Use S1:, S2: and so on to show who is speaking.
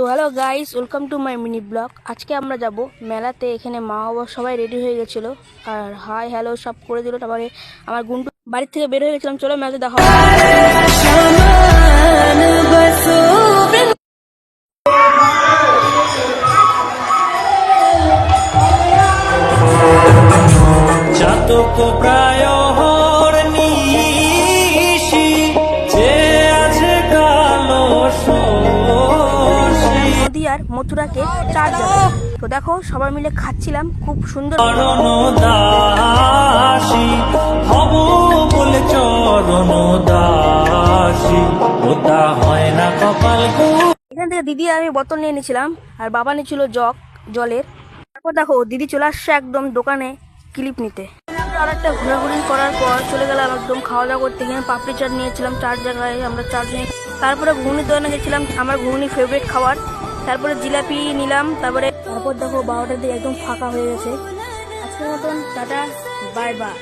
S1: তো hello guys, welcome to my mini blog. আজকে আমরা যাব মেলাতে, এখানে মা বাবা সবাই রেডি হয়ে গেছিল। আর হাই, হ্যালো, সব করে দিল। তারপরে আমার গুন্টু বাড়ির থেকে বের হয়ে গেছিলাম। চলো মেলাতে দেখা।
S2: চাতক
S1: আর মথুরাকে চার তো দেখো সবাই মিলে খাচ্ছিলাম খুব সুন্দর। এখান থেকে দিদি আমি বোতল নিয়ে নিয়েছিলাম আর বাবা নিয়েছিল জগ জলের। তারপর দেখো দিদি চলে আসছে একদম দোকানে ক্লিপ নিতে। আর একটা ঘোরাঘুরি করার পর চলে গেলাম একদম খাওয়া দাওয়া করতে। এখানে পাপড়ি চাট নিয়েছিলাম চার জায়গায় আমরা চারজনে তারপরে ঘুগনি দোকানে গেছিলাম আমার ঘুগনি ফেভারিট খাবার। তারপরে জিলাপি নিলাম তারপরে তারপর দেখো বারোটার দিয়ে একদম ফাঁকা হয়ে গেছে। আজকের মতন টাটা বাই বাই